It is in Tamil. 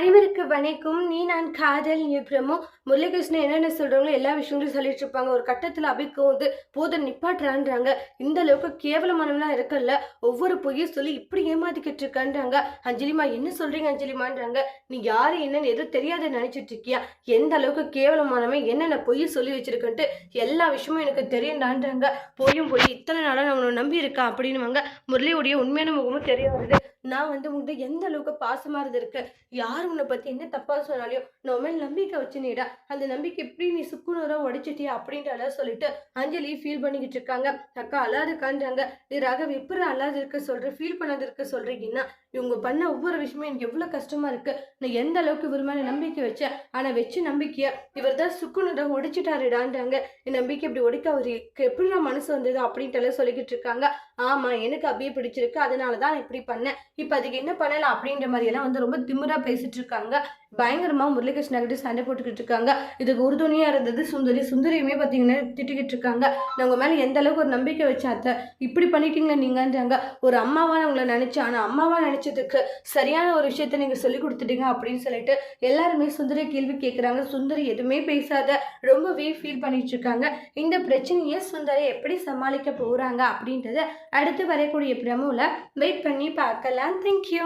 அனைவருக்கு வணக்கம். நீ நான் காதல் நீ பிரமோ. முரளிகிருஷ்ணன் என்னென்ன சொல்கிறாங்களோ எல்லா விஷயங்களும் சொல்லிட்டு இருப்பாங்க ஒரு கட்டத்தில் அபிக்கும் வந்து போத நிப்பாட்டுறான்றாங்க. இந்த அளவுக்கு கேவலமானவெல்லாம் இருக்கல்ல. ஒவ்வொரு பொய்யும் சொல்லி இப்படி ஏமாத்திக்கிட்டு இருக்கான்றாங்க அஞ்சலிமா என்ன சொல்கிறீங்க அஞ்சலிமான்றாங்க. நீ யாரு என்னன்னு எதுவும் தெரியாத நினச்சிட்டு இருக்கியா எந்த அளவுக்கு கேவலமானவன் என்னென்ன பொய் சொல்லி வச்சிருக்கன்ட்டு எல்லா விஷயமும் எனக்கு தெரியும்டான்றாங்க பொய்யும் போய் இத்தனை நாளாக நான் உன்னை நம்பி இருக்கான் அப்படின்னுவாங்க. முரளியுடைய உண்மையான முகமும் தெரிய வருது நான் வந்து உங்கள்கிட்ட எந்த அளவுக்கு பாசமாக இருந்திருக்கேன்? யார் உன்னை பற்றி என்ன தப்பாக சொன்னாலையும் நம்ம மேல் நம்பிக்கை வச்சுனேடா. அந்த நம்பிக்கை எப்படி நீ சுக்குநூறாக உடைச்சிட்டியா அப்படின்ட்டு சொல்லிட்டு அஞ்சலி ஃபீல் பண்ணிக்கிட்டு இருக்காங்க. அக்கா அல்லாதுக்கான்றாங்க நீ ராகவ் எப்படி அல்லாது இருக்க சொல்கிற ஃபீல் பண்ணாது இருக்க சொல்கிறீங்கன்னா இவங்க பண்ண ஒவ்வொரு விஷயமும் எனக்கு எவ்வளோ கஷ்டமாக இருக்குது நான் எந்த அளவுக்கு இவர் மேலே நம்பிக்கை வச்சேன் ஆனால் வச்ச நம்பிக்கையை இவர் தான் சுக்குநூறாக உடைச்சிட்டாருடான்றாங்க என் நம்பிக்கை இப்படி உடைக்க அவருக்கு எப்படி நான் மனசு வந்தது அப்படின்ட்டு சொல்லிக்கிட்டு இருக்காங்க. ஆமாம் எனக்கு அப்படியே பிடிச்சிருக்கு. அதனால தான் நான் இப்படி பண்ணேன். இப்போ அதுக்கு என்ன பண்ணலாம் அப்படின்ற மாதிரியெல்லாம் வந்து ரொம்ப திமிரா பேசிட்டு இருக்காங்க பயங்கரமா முரளிகிருஷ்ணா கிட்ட சண்டை போட்டுக்கிட்டு இருக்காங்க இதுக்கு உறுதுணையா இருந்தது சுந்தரி. சுந்தரியுமே பார்த்தீங்கன்னா திட்டிக்கிட்டு இருக்காங்க நான் உங்க மேல எந்த அளவுக்கு ஒரு நம்பிக்கை வச்சேன் அத்தை? இப்படி பண்ணிட்டீங்களா நீங்கன்றாங்க. ஒரு அம்மாவா உங்களை நினைச்சேன். ஆனா அம்மாவா நினைச்சதுக்கு சரியான ஒரு விஷயத்த நீங்க சொல்லி கொடுத்துட்டீங்க அப்படின்னு சொல்லிட்டு எல்லாருமே சுந்தரி கேள்வி கேட்குறாங்க சுந்தரி எதுவுமே பேசாத ரொம்பவே ஃபீல் பண்ணிட்டு இருக்காங்க இந்த பிரச்சனையை சுந்தரி எப்படி சமாளிக்க போறாங்க அப்படின்றத அடுத்து வரக்கூடிய பிரமுல வெயிட் பண்ணி பார்க்கலாம். தேங்க்யூ